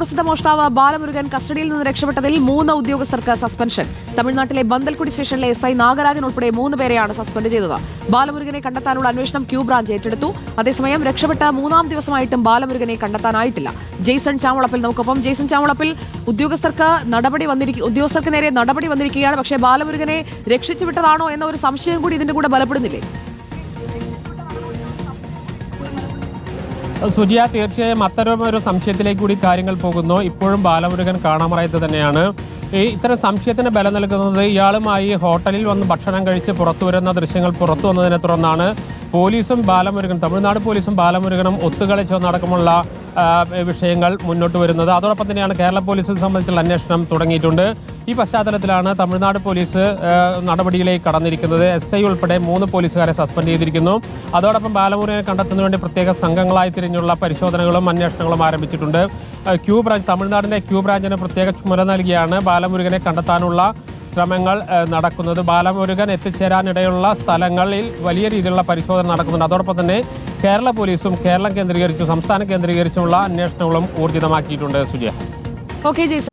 കുപ്രസിദ്ധ മോഷ്ടാവ് ബാലമുരുകൻ കസ്റ്റഡിയിൽ നിന്ന് രക്ഷപ്പെട്ടതിൽ മൂന്ന് ഉദ്യോഗസ്ഥർക്ക് സസ്പെൻഷൻ. തമിഴ്നാട്ടിലെ ബന്തൽക്കുടി സ്റ്റേഷനിലെ എസ് ഐ നാഗരാജൻ ഉൾപ്പെടെ മൂന്ന് പേരെയാണ് സസ്പെൻഡ് ചെയ്തത്. ബാലമുരുകനെ കണ്ടെത്താനുള്ള അന്വേഷണം ക്യൂ ബ്രാഞ്ച് ഏറ്റെടുത്തു. അതേസമയം രക്ഷപ്പെട്ട മൂന്നാം ദിവസമായിട്ടും ബാലമുരുകനെ കണ്ടെത്താനായിട്ടില്ല. ജെയ്സൺ ചാമുളപ്പിൽ നമുക്കൊപ്പം. ജെയ്സൺ ചാമുളപ്പിൽ ഉദ്യോഗസ്ഥർക്ക് നടപടി വന്നിരിക്കും ഉദ്യോഗസ്ഥർക്ക് നേരെ നടപടി വന്നിരിക്കുകയാണ്. പക്ഷേ ബാലമുരുകനെ രക്ഷിച്ചു വിട്ടതാണോ എന്ന ഒരു സംശയം കൂടി ഇതിന്റെ കൂടെ ബലപ്പെടുന്നില്ലേ? സുജിയ തീർച്ചയായും അത്തരം ഒരു സംശയത്തിലേക്ക് കൂടി കാര്യങ്ങൾ പോകുന്നു. ഇപ്പോഴും ബാലമുരുകൻ കാണാമറയത്ത് തന്നെയാണ്. ഈ ഇത്തരം സംശയത്തിന് ബലം നൽകുന്നത് ഇയാളുമായി ഹോട്ടലിൽ വന്ന് ഭക്ഷണം കഴിച്ച് പുറത്തു വരുന്ന ദൃശ്യങ്ങൾ പുറത്തു വന്നതിനെ തുടർന്നാണ് പോലീസും ബാലമുരുകൻ തമിഴ്നാട് പോലീസും ബാലമുരുകനും ഒത്തുകളിച്ച് വന്നടക്കമുള്ള ആ, വിഷയങ്ങൾ മുന്നോട്ട് വരുന്നത്. അതോടൊപ്പം തന്നെയാണ് കേരള പോലീസിനെ സംബന്ധിച്ചുള്ള അന്വേഷണം തുടങ്ങിയിട്ടുണ്ട്. ഈ പശ്ചാത്തലത്തിലാണ് തമിഴ്നാട് പോലീസ് നടപടിയിലേക്ക് കടന്നിരിക്കുന്നത്. എസ് ഐ ഉൾപ്പെടെ മൂന്ന് പോലീസുകാരെ സസ്പെൻഡ് ചെയ്തിരിക്കുന്നു. അതോടൊപ്പം ബാലമുരുകനെ കണ്ടെത്തുന്നതിന് വേണ്ടി പ്രത്യേക സംഘങ്ങളായി തിരിഞ്ഞുള്ള പരിശോധനകളും അന്വേഷണങ്ങളും ആരംഭിച്ചിട്ടുണ്ട്. ക്യൂ ബ്രാഞ്ച് തമിഴ്നാടിന്റെ ക്യൂ ബ്രാഞ്ചിന് പ്രത്യേക ചുമതല നൽകിയാണ് ബാലമുരുകനെ കണ്ടെത്താനുള്ള ശ്രമങ്ങൾ നടക്കുന്നത്. ബാലമുരുകൻ എത്തിച്ചേരാനിടയുള്ള സ്ഥലങ്ങളിൽ വലിയ രീതിയിലുള്ള പരിശോധന നടക്കുന്നുണ്ട്. അതോടൊപ്പം തന്നെ കേരള പോലീസും കേരളം കേന്ദ്രീകരിച്ചും സംസ്ഥാനം കേന്ദ്രീകരിച്ചുമുള്ള അന്വേഷണങ്ങളും ഊർജിതമാക്കിയിട്ടുണ്ട്. സുജിയ. Okay Jason